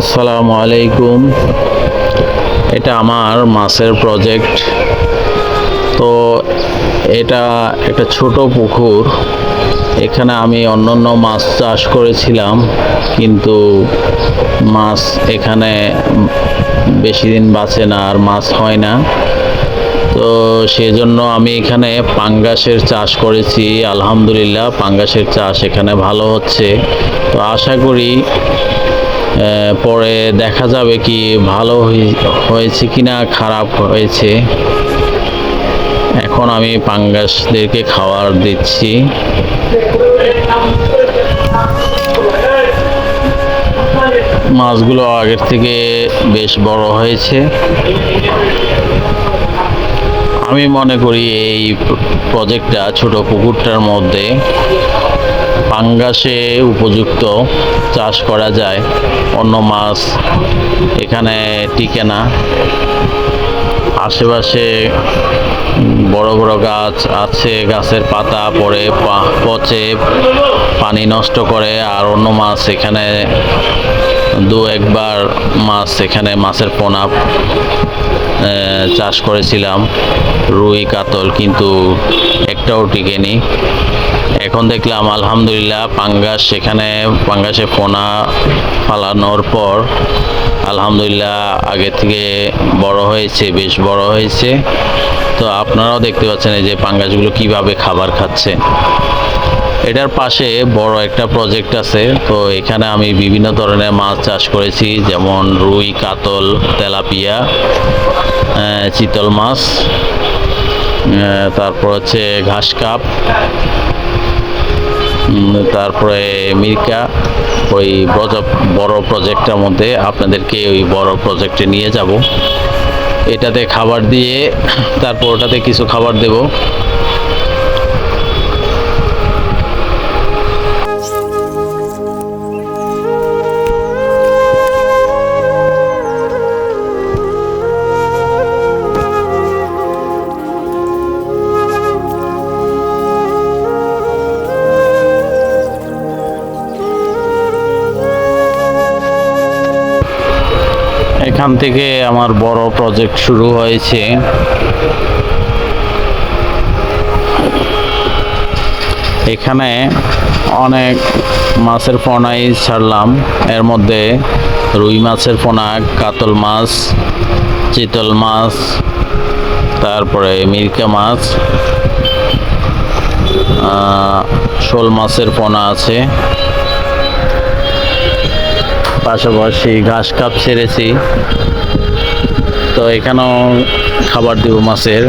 আসসালামু আলাইকুম। এটা আমার মাছের প্রজেক্ট তো এটা একটা ছোট পুকুর। এখানে আমি অন্যান্য মাছ চাষ করেছিলাম, কিন্তু মাছ এখানে বেশি দিন বাঁচে না আর মাছ হয় না। তো সেজন্য আমি এখানে পাঙ্গাসের চাষ করেছি। আলহামদুলিল্লাহ, পাঙ্গাসের চাষ এখানে ভালো হচ্ছে। তো আশা করি পরে দেখা যাবে কি ভালো হয়েছে কিনা, খারাপ হয়েছে। এখন আমি পাঙ্গাসদেরকে খাবার দিচ্ছি। মাছগুলো আগের থেকে বেশ বড় হয়েছে। আমি মনে করি এই প্রজেক্টটা ছোট পুকুরটার মধ্যে পাঙ্গাসে উপযুক্ত চাষ করা যায়। অন্য মাছ এখানে টিকে না। আশেপাশে বড় বড় গাছ আছে, গাছের পাতা পড়ে, পা- পচে, পানি নষ্ট করে, আর অন্য মাছ এখানে দু একবার মাছ এখানে মাছের পোনা চাষ করেছিলাম, রুই, কাতল, কিন্তু একটাও টিকেনি। এখন দেখলাম, আলহামদুলিল্লাহ, পাঙ্গাস সেখানে, পাঙ্গাসে পোনা ফালানোর পর, আলহামদুলিল্লাহ, আগে থেকে বড় হয়েছে, বেশ বড় হয়েছে। তো আপনারাও দেখতে পাচ্ছেন এই যে পাঙ্গাসগুলো কীভাবে খাবার খাচ্ছে। এটার পাশে বড় একটা প্রজেক্ট আছে, তো এখানে আমি বিভিন্ন ধরনের মাছ চাষ করেছি, যেমন রুই, কাতল, তেলাপিয়া। চিতল মাছ তারপর হচ্ছে ঘাস কাপ তারপরে মির্কা, ওই প্রজ- বড় প্রজেক্টটার মধ্যে আপনাদেরকে ওই বড় প্রজেক্টে নিয়ে যাব। এটাতে খাবার দিয়ে, তারপর ওটাতে কিছু খাবার দেব। এখান থেকে আমার বড় প্রজেক্ট শুরু হয়েছে। এখানে অনেক মাছের পোনাই ছাড়লাম। এর মধ্যে রুই মাছের পোনা, কাতল মাছ, চিতল মাছ, তারপরে মিরকা মাছ শোল মাছের পোনা আছে। পাশাপাশি ঘাস কাপ ছেড়েছি তো এখানেও খাবার দিব মাছের।